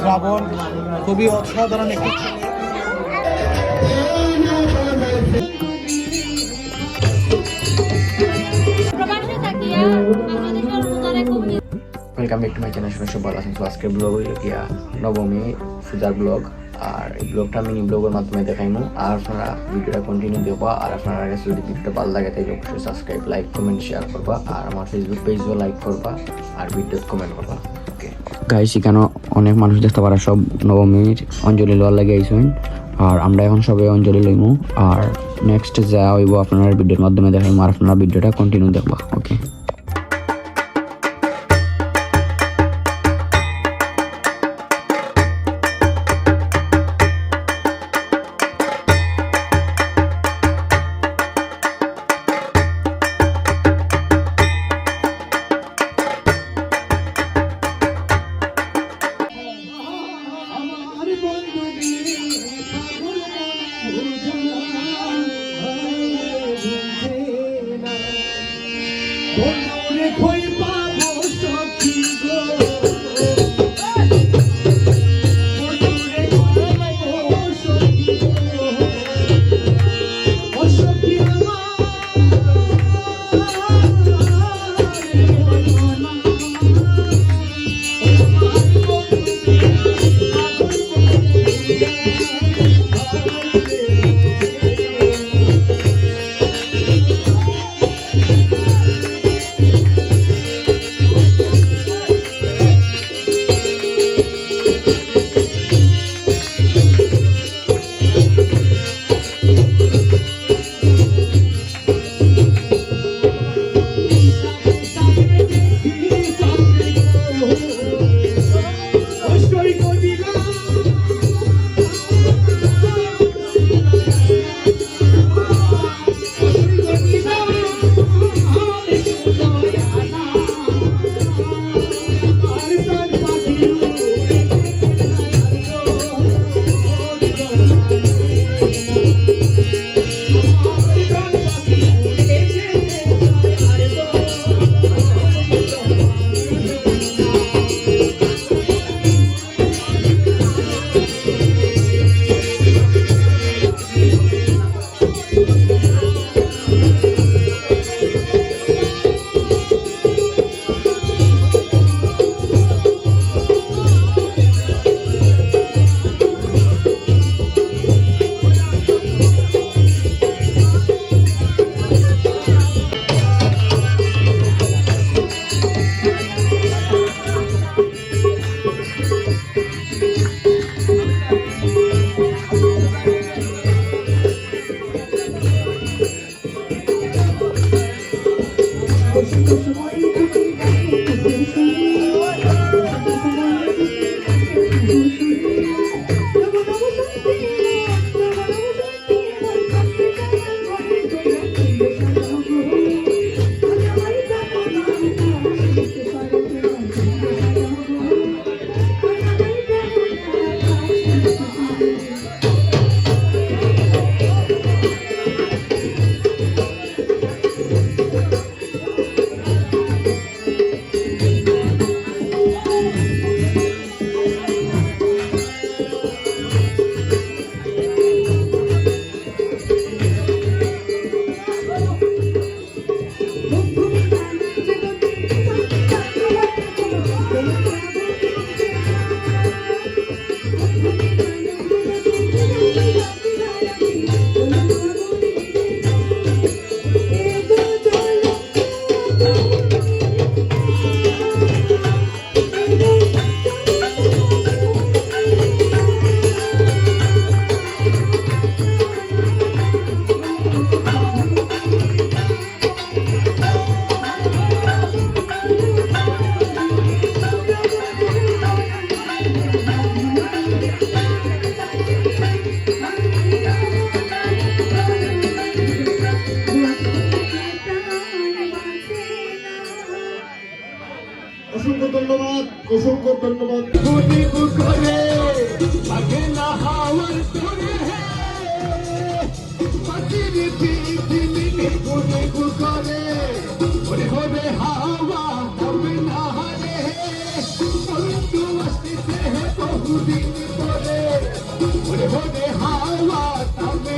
শ্রাবণ খুবই অসাধারণ একটি welcome back to my channel সবাই আছেন। তো আজকের ব্লগ হইল গিয়া নবমী পূজার ব্লগ আর এই ব্লগটা মিনি ব্লগের মাধ্যমে দেখাইমু। আর আপনারা ভিডিওটা কন্টিনিউ দেখবা। আর আপনারা যদি ভিডিওটা ভালো লাগে তাহলে অবশ্যই সাবস্ক্রাইব লাইক কমেন্ট শেয়ার করবা। আর আমার ফেসবুক পেজও লাইক করবা। আর ভিডিও কমেন্ট করবা। ওকে গাইস এখানে অনেক মানুষ দেখতে পারা, সব নবমীর অঞ্জলি লওয়ার লাগে আইসেন। আর আমরা এখন সবে অঞ্জলি লইমু। আর নেক্সট যা হইব আপনার ভিডিওর মাধ্যমে দেখাইমু, আর আপনারা ভিডিওটা কন্টিনিউ দেখবা ওকে বন্ধু রেখো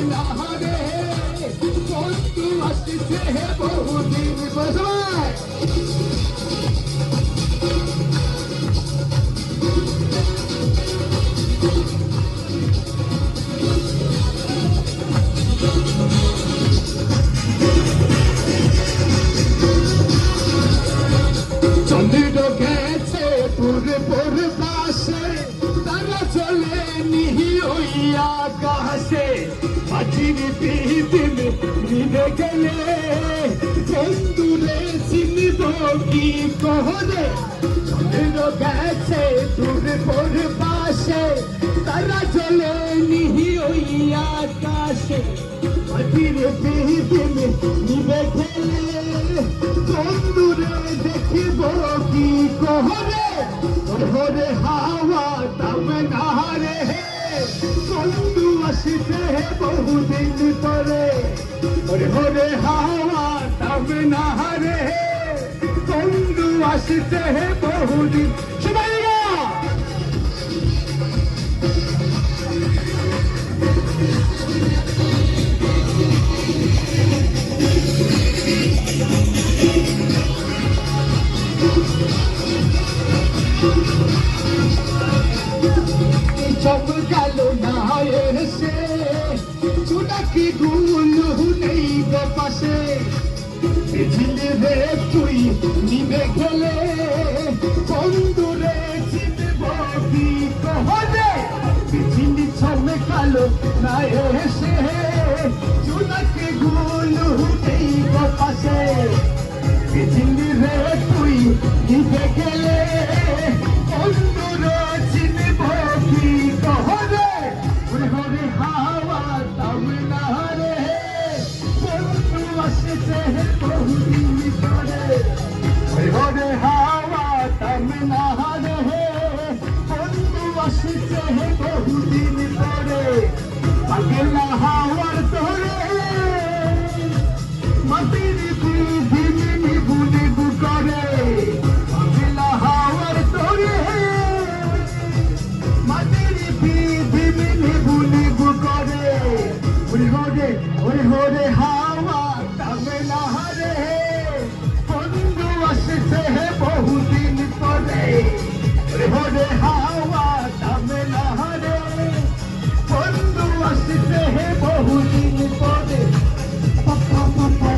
তবে না রে পিদিন নিভে গেলে বন্ধুরে চিনব কি কহরে? গেছে পুরে পুরে পাশে, তারা চলে নিহি ওই আকাশে। পাখির পিদিন নিভে গেলে বন্ধুরে দেখিব কি কহরে? ওরে হাওয়া তবে না রে বন্ধু আসিতে বহুদিন পরে। ওরে ওরে হাওয়া, তবে না রে বন্ধু আসিতে বহুদিন। সবাই চমকাল না এসে চুনাকি গুলো নেই গো পাশে? ঝিলে রে তুই নিবে গেলে, বন্ধুরে চিনব কি কহলে? ঝিলি চমকাল না এসে চুনাকি গুলো নেই পাশে? ঝিলি রে তুই নিবে গেলে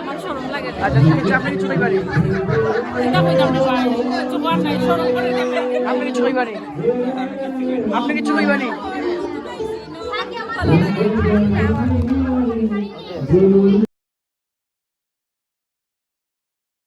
আমার শরম লাগে আচ্ছা তুমি কি আপনি করে? দেবে আপনি কি চুই পারি আপনি কি চুই পারি ভালো লাগে